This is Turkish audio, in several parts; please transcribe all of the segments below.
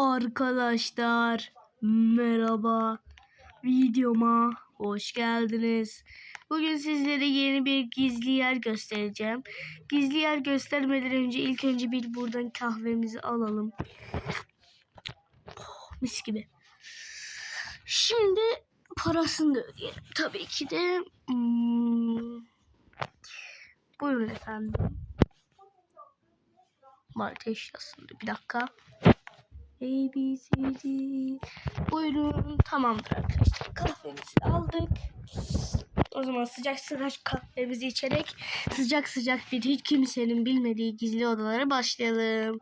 Arkadaşlar merhaba videoma hoş geldiniz. Bugün sizlere yeni bir gizli yer göstereceğim. Gizli yer göstermeden önce ilk önce bir buradan kahvemizi alalım. Oh, mis gibi. Şimdi parasını da ödeyelim. Tabii ki de. Hmm. Buyurun efendim. Malta eşyasında bir dakika. A, B, C, D. Buyurun. Tamamdır arkadaşlar. Kahvemizi aldık. O zaman sıcak sıcak kahvemizi içerek sıcak sıcak bir hiç kimsenin bilmediği gizli odalara başlayalım.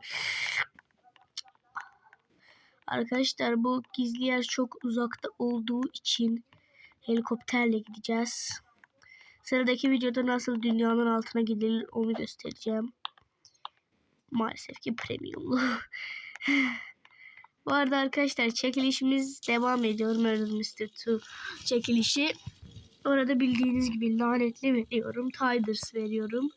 Arkadaşlar bu gizli yer çok uzakta olduğu için helikopterle gideceğiz. Sıradaki videoda nasıl dünyanın altına gidilir onu göstereceğim. Maalesef ki premiumlu. Bu arada arkadaşlar çekilişimiz devam ediyor. Murder Mr. 2 çekilişi. Orada bildiğiniz gibi lanetli veriyorum. Tiders veriyorum.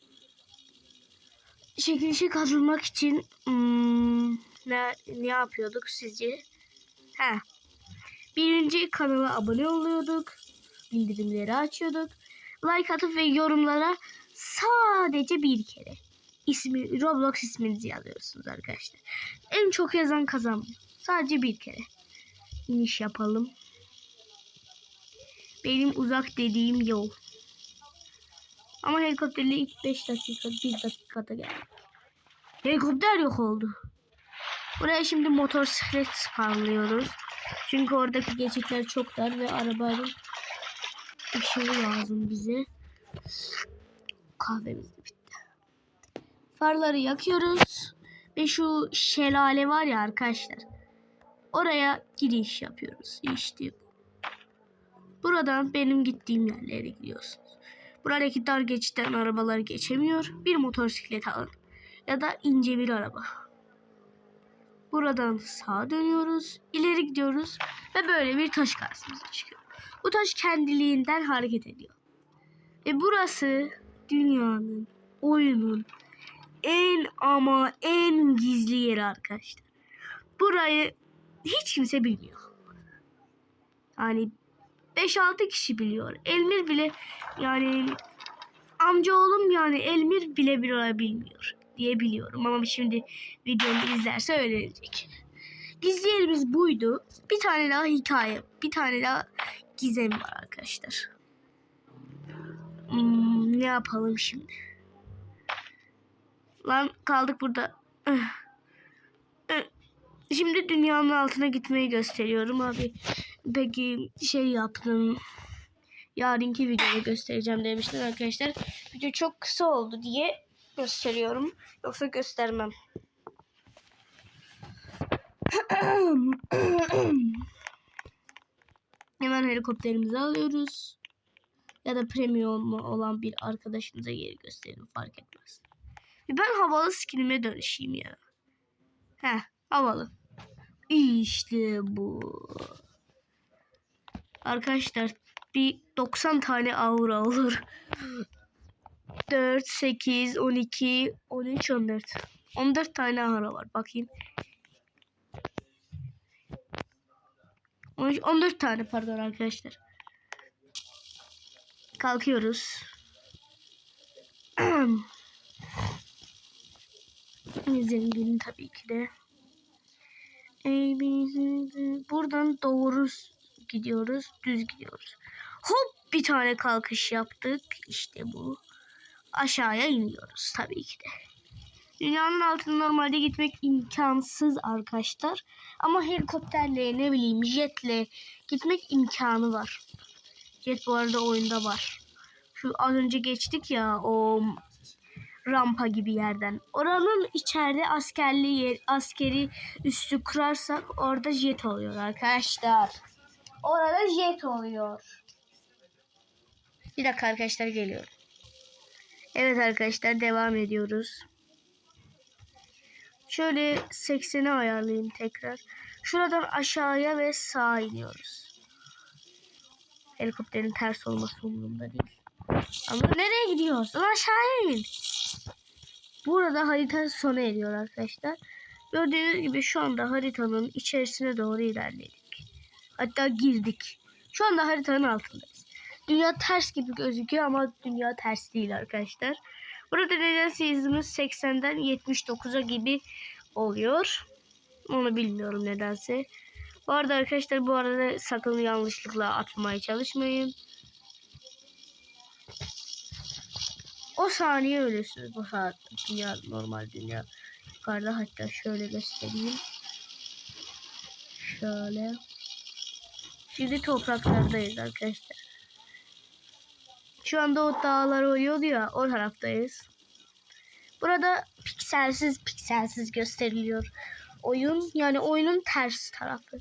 Çekilişe katılmak için hmm, ne, ne yapıyorduk sizce? Ha. Birinci kanala abone oluyorduk. Bildirimleri açıyorduk. Like atıp ve yorumlara sadece bir kere ismi Roblox isminizi yazıyorsunuz arkadaşlar. En çok yazan kazanmıyor. Sadece bir kere. İniş yapalım. Benim uzak dediğim yol. Ama helikopterle ilk 5 dakika 1 dakikada geldik. Helikopter yok oldu. Buraya şimdi motosiklet spawnlıyoruz. Çünkü oradaki geçitler çok dar ve arabanın ışığı lazım bize. Kahvemiz de bitti. Farları yakıyoruz. Ve şu şelale var ya arkadaşlar. Oraya giriş yapıyoruz. İşte bu. Buradan benim gittiğim yerlere gidiyorsunuz. Buradaki dar geçitten arabalar geçemiyor. Bir motosiklet alın. Ya da ince bir araba. Buradan sağa dönüyoruz. ileri gidiyoruz. Ve böyle bir taş karşımıza çıkıyor. Bu taş kendiliğinden hareket ediyor. Ve burası dünyanın, oyunun en ama en gizli yeri arkadaşlar. Burayı hiç kimse bilmiyor. Yani 5-6 kişi biliyor. Elmir bile yani amca oğlum yani Elmir bile bir bilmiyor diye biliyorum. Ama şimdi videomu izlerse öğrenecek. Gizli yerimiz buydu. Bir tane daha hikaye, bir tane daha gizem var arkadaşlar. Hmm, ne yapalım şimdi? Lan kaldık burada. Şimdi dünyanın altına gitmeyi gösteriyorum abi. Peki şey yaptım. Yarınki videoda göstereceğim demiştim arkadaşlar. Video çok kısa oldu diye gösteriyorum. Yoksa göstermem. Hemen helikopterimizi alıyoruz. Ya da premium olan bir arkadaşınıza yeri gösterin fark etmez. Ben havalı skinime dönüşeyim ya. Heh havalı. İşte bu. Arkadaşlar bir 90 tane aura olur. 4, 8, 12, 13, 14. 14 tane aura var. Bakayım. 13, 14 tane pardon arkadaşlar. Kalkıyoruz. Zengin tabii ki de. Buradan doğru gidiyoruz. Düz gidiyoruz. Hop bir tane kalkış yaptık. İşte bu. Aşağıya iniyoruz tabii ki de. Dünyanın altına normalde gitmek imkansız arkadaşlar. Ama helikopterle ne bileyim jetle gitmek imkanı var. Jet bu arada oyunda var. Şu az önce geçtik ya o rampa gibi yerden. Oranın içeride askerli yer, askeri üstü kurarsak orada jet oluyor arkadaşlar. Orada jet oluyor. Bir dakika arkadaşlar geliyorum. Evet arkadaşlar devam ediyoruz. Şöyle 80'e ayarlayayım tekrar. Şuradan aşağıya ve sağa iniyoruz. Helikopterin ters olması umurumda değil. Ama nereye gidiyorsun? Aşağıya in. Burada harita sona eriyor arkadaşlar. Gördüğünüz gibi şu anda haritanın içerisine doğru ilerledik. Hatta girdik. Şu anda haritanın altındayız. Dünya ters gibi gözüküyor ama dünya ters değil arkadaşlar. Burada nedense hızımız 80'den 79'a gibi oluyor. Onu bilmiyorum nedense. Bu arada arkadaşlar bu arada sakın yanlışlıkla atmaya çalışmayın. O saniye ölürsünüz. Bu saat dünya normal dünya. Yukarıda hatta şöyle göstereyim. Şöyle. Şimdi topraklardayız arkadaşlar. Şu anda o dağlar oluyordu ya o taraftayız. Burada pikselsiz pikselsiz gösteriliyor oyun. Yani oyunun ters tarafı.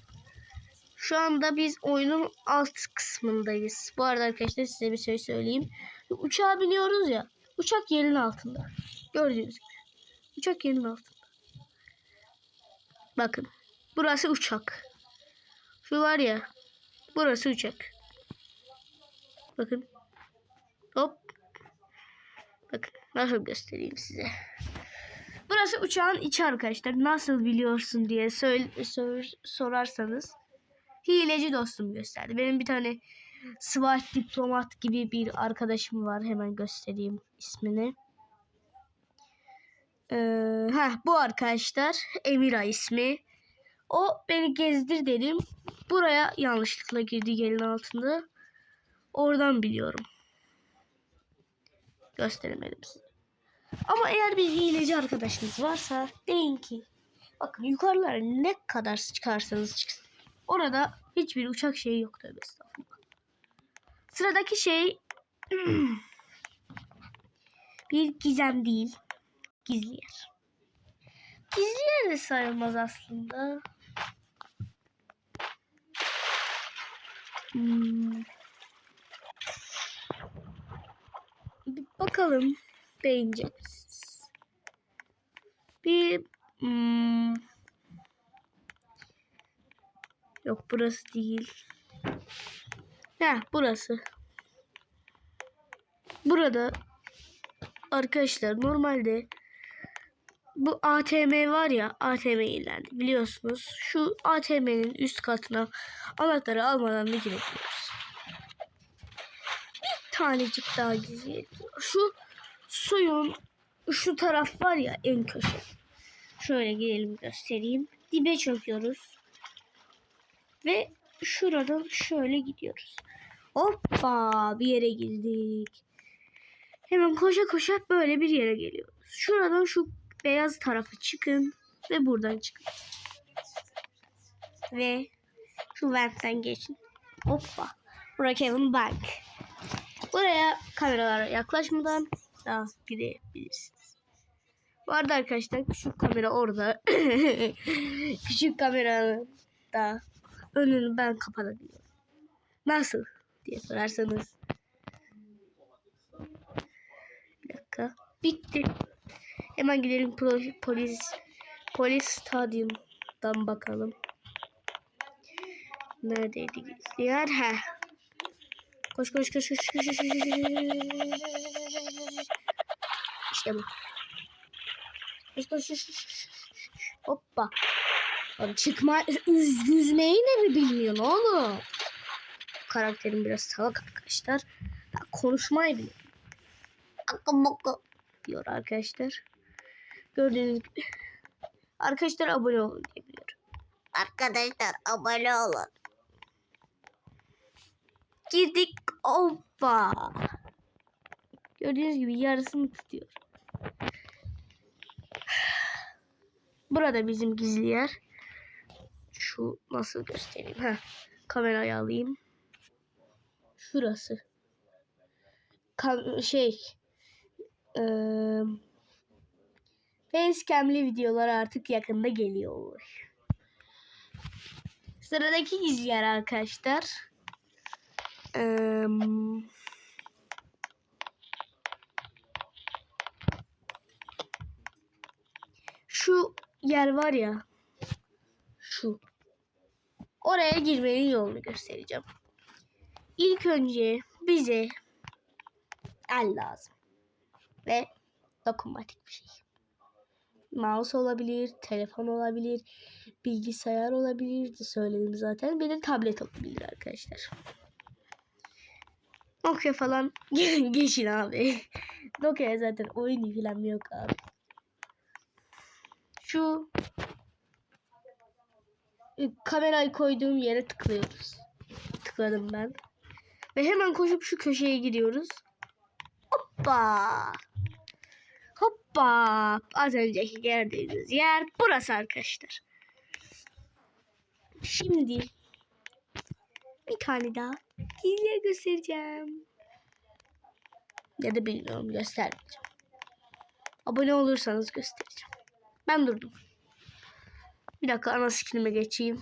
Şu anda biz oyunun alt kısmındayız. Bu arada arkadaşlar size bir şey söyleyeyim. Uçağa biniyoruz ya. Uçak yerin altında. Gördüğünüz gibi. Uçak yerin altında. Bakın. Burası uçak. Şu var ya. Burası uçak. Bakın. Hop. Bakın nasıl göstereyim size. Burası uçağın içi arkadaşlar. Nasıl biliyorsun diye sor, sorarsanız. Hileci dostum gösterdi. Benim bir tane SWAT diplomat gibi bir arkadaşım var. Hemen göstereyim ismini. Ee, heh, bu arkadaşlar Emira ismi. O beni gezdir dedim. Buraya yanlışlıkla girdi gelin altında. Oradan biliyorum. Gösteremedim size. Ama eğer bir hileci arkadaşınız varsa deyin ki bakın yukarılara ne kadar çıkarsanız çıksın. Orada hiçbir uçak şeyi yok tabi estağfurullah. Sıradaki şey bir gizem değil. Gizli yer. Gizli yer de sayılmaz aslında. Hmm. Bir bakalım beğenecek misiniz? Bir hmm. Yok burası değil. Ha burası. Burada arkadaşlar normalde bu ATM var ya ATM ilerdi biliyorsunuz. Şu ATM'nin üst katına anahtarı almadan da girebiliyoruz. Bir tanecik daha gizli. Şu suyun şu taraf var ya en köşe. Şöyle gidelim göstereyim. Dibe çöküyoruz. Ve şuradan şöyle gidiyoruz. Hoppa bir yere girdik. Hemen koşa koşa böyle bir yere geliyoruz. Şuradan şu beyaz tarafı çıkın ve buradan çıkın. Ve şu ventten geçin. Hoppa. Kevin Bank. Buraya kameralara yaklaşmadan daha gidebilirsiniz. Bu arada arkadaşlar küçük kamera orada. küçük kameranın da önünü ben kapatabiliyorum. Nasıl diye sorarsanız. Bir dakika. Bitti. Hemen gidelim polis polis stadyumdan bakalım. Neredeydi yer? He. Koş koş koş koş koş koş koş. İşte bu. Koş koş koş koş. Hoppa. Çıkma üz, yüzmeyi de mi bilmiyorsun oğlum? Karakterim biraz salak arkadaşlar. Ya, konuşmayı biliyor. Akı bakı diyor arkadaşlar. Gördüğünüz gibi. Arkadaşlar abone olun diye biliyorum. Arkadaşlar abone olun. Girdik. Hoppa. Gördüğünüz gibi yarısını tutuyor. Burada bizim gizli yer. Şu nasıl göstereyim? Ha, kamerayı alayım. Şurası. Kam şey eee Facecam'li videolar artık yakında geliyor. Sıradaki gizli yer arkadaşlar. Eee şu yer var ya. Şu. Oraya girmenin yolunu göstereceğim. İlk önce bize el lazım. Ve dokunmatik bir şey. Mouse olabilir, telefon olabilir, bilgisayar olabilir de söyledim zaten. Bir de tablet olabilir arkadaşlar. Nokia falan geçin abi. Nokia zaten oyun falan yok abi. Şu kamerayı koyduğum yere tıklıyoruz. Tıkladım ben. Ve hemen koşup şu köşeye gidiyoruz. Hoppa. Hoppa. Az önceki gördüğünüz yer burası arkadaşlar. Şimdi bir tane daha gizli göstereceğim. Ya da bilmiyorum göstermeyeceğim. Abone olursanız göstereceğim. Ben durdum. Bir dakika ana skinime geçeyim.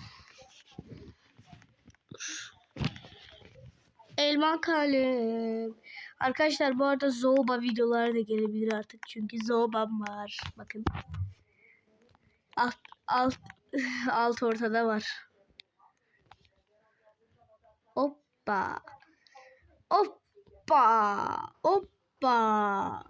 Elma kalem. Arkadaşlar bu arada Zoba videoları da gelebilir artık. Çünkü Zoba'm var. Bakın. Alt, alt, alt ortada var. Hoppa. Hoppa. Hoppa.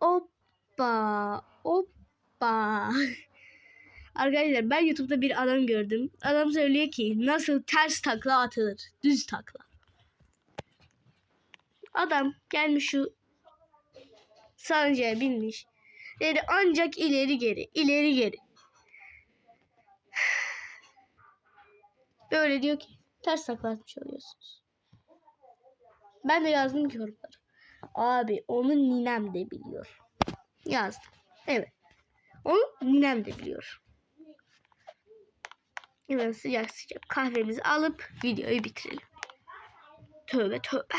Hoppa. Hoppa. Arkadaşlar ben YouTube'da bir adam gördüm. Adam söylüyor ki nasıl ters takla atılır. Düz takla. Adam gelmiş şu salıncaya binmiş. Dedi ancak ileri geri, ileri geri. Böyle diyor ki ters takla atmış oluyorsunuz. Ben de yazdım ki yorumlara. Abi onu ninem de biliyor. Yazdım. Evet. Onu ninem de biliyor. Hemen sıcak sıcak kahvemizi alıp videoyu bitirelim. Tövbe tövbe.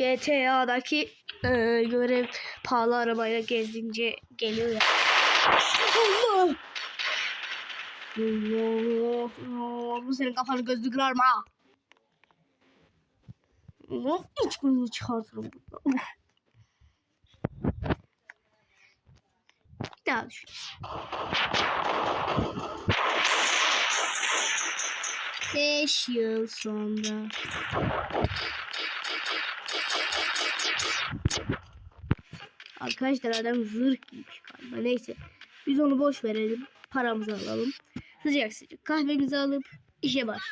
GTA'daki e, görev pahalı arabayla gezince geliyor ya. Allah! Allah! Allah! Bu senin kafanı gözünü kırar mı ha? Allah! Hiçbirini çıkartırım buradan. Bir daha düşün. Beş yıl sonra. Arkadaşlar adam zırh giymiş galiba. Neyse. Biz onu boş verelim. Paramızı alalım. Sıcak sıcak kahvemizi alıp işe baş.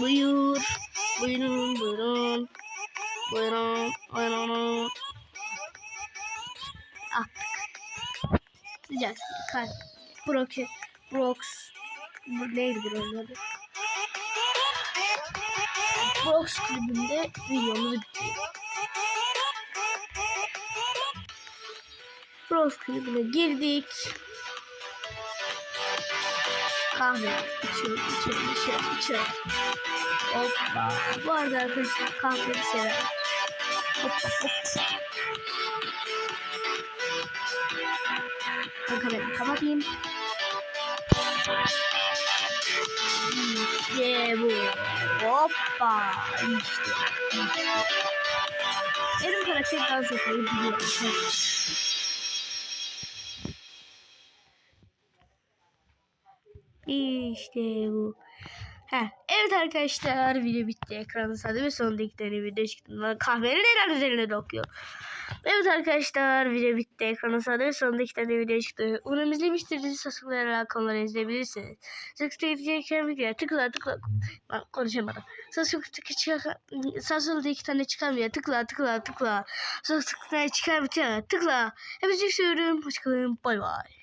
Buyur. Buyurun buyurun. Buyurun. Buyurun. Ah. Sıcak sıcak kahve. Brox. Brox. Neydi buranın adı? Brox kulübünde videomuzu bitiriyoruz. Brox kulübüne girdik. Kahve içiyoruz, içiyoruz, içiyoruz, içiyoruz. Hoppa. Bu arada arkadaşlar kahveyi severim. Hoppa hoppa. Ben kamerayı kapatayım. İşte bu. Hoppa. İşte. Benim karakter dans etmeyi biliyor. İşte bu. Heh. Evet arkadaşlar video bitti. Ekranı sadı ve sonundaki video çıktı. Lan Kahvenin helal üzerine dokuyor. Evet arkadaşlar video bitti. Ekranı sadı ve sonundaki tane video çıktı. Umarım izlemişsiniz. Sasıklayarak konuları izleyebilirsiniz. Sasıklayacak video tıkla tıkla. Ben konuşamadım. Sasıklayacak iki tane çıkamıyor. Tıkla tıkla tıkla. Sasıklayacak çıkan tıkla. Hepinizi seviyorum. Hoşçakalın. Bay bay.